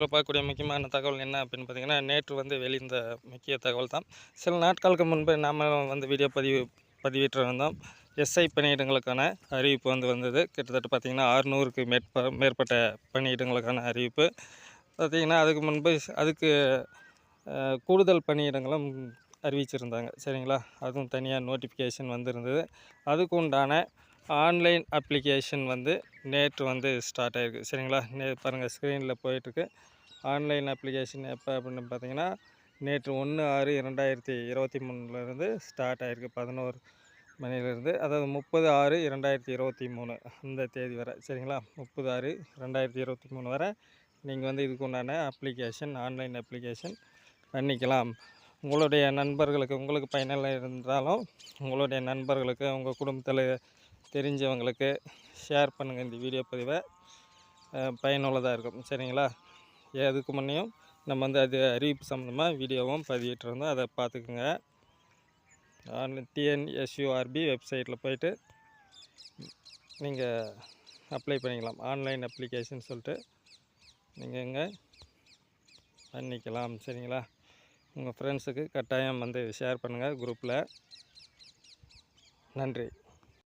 பார்க்கக்கூடிய முக்கியமான தகவல் என்ன அப்படின்னு பார்த்தீங்கன்னா நேற்று வந்து வெளிந்த முக்கிய தகவல் தான். சில நாட்களுக்கு முன்பு நாம் வந்து வீடியோ பதிவு பதிவிட்டிருந்தோம். எஸ்ஐ பணியிடங்களுக்கான அறிவிப்பு வந்து வந்தது. கிட்டத்தட்ட பார்த்திங்கன்னா அறுநூறுக்கு மேற்ப மேற்பட்ட பணியிடங்களுக்கான அறிவிப்பு. பார்த்திங்கன்னா அதுக்கு முன்பு அதுக்கு கூடுதல் பணியிடங்களும் அறிவிச்சிருந்தாங்க. சரிங்களா? அதுவும் தனியாக நோட்டிஃபிகேஷன் வந்திருந்தது. அதுக்கு உண்டான ஆன்லைன் அப்ளிகேஷன் வந்து நேற்று வந்து ஸ்டார்ட் ஆகிருக்கு சரிங்களா? நே பாருங்கள் ஸ்க்ரீனில் போயிட்டுருக்கு. ஆன்லைன் அப்ளிகேஷன் எப்போ அப்படின்னு பார்த்தீங்கன்னா நேற்று ஒன்று ஆறு இரண்டாயிரத்தி இருபத்தி மூணுலேருந்து ஸ்டார்ட் ஆகிருக்கு பதினோரு மணிலேருந்து அதாவது முப்பது ஆறு இரண்டாயிரத்தி இருபத்தி மூணு அந்த தேதி வரை. சரிங்களா? முப்பது ஆறு ரெண்டாயிரத்தி இருபத்தி மூணு வரை நீங்கள் வந்து இதுக்கு உண்டான அப்ளிகேஷன் ஆன்லைன் அப்ளிகேஷன் பண்ணிக்கலாம். உங்களுடைய நண்பர்களுக்கு உங்களுக்கு பயனில் இருந்தாலும் உங்களுடைய நண்பர்களுக்கு உங்கள் குடும்பத்தில் தெரிஞ்சவங்களுக்கு ஷேர் பண்ணுங்கள் இந்த வீடியோ பதிவை. பயனுள்ளதாக இருக்கும். சரிங்களா? அதுக்கு முன்னையும் நம்ம வந்து அது அறிவிப்பு சம்மந்தமாக வீடியோவும் பதிவிட்டுருந்தோம் அதை பார்த்துக்குங்க. ஆன்லைன் டிஎன்எஸ்யூஆர்பி வெப்சைட்டில் போயிட்டு நீங்கள் அப்ளை பண்ணிக்கலாம். ஆன்லைன் அப்ளிகேஷன் சொல்லிட்டு நீங்கள் இங்கே பண்ணிக்கலாம். சரிங்களா? உங்கள் ஃப்ரெண்ட்ஸுக்கு கட்டாயம் வந்து ஷேர் பண்ணுங்கள் குரூப்பில் நன்றி.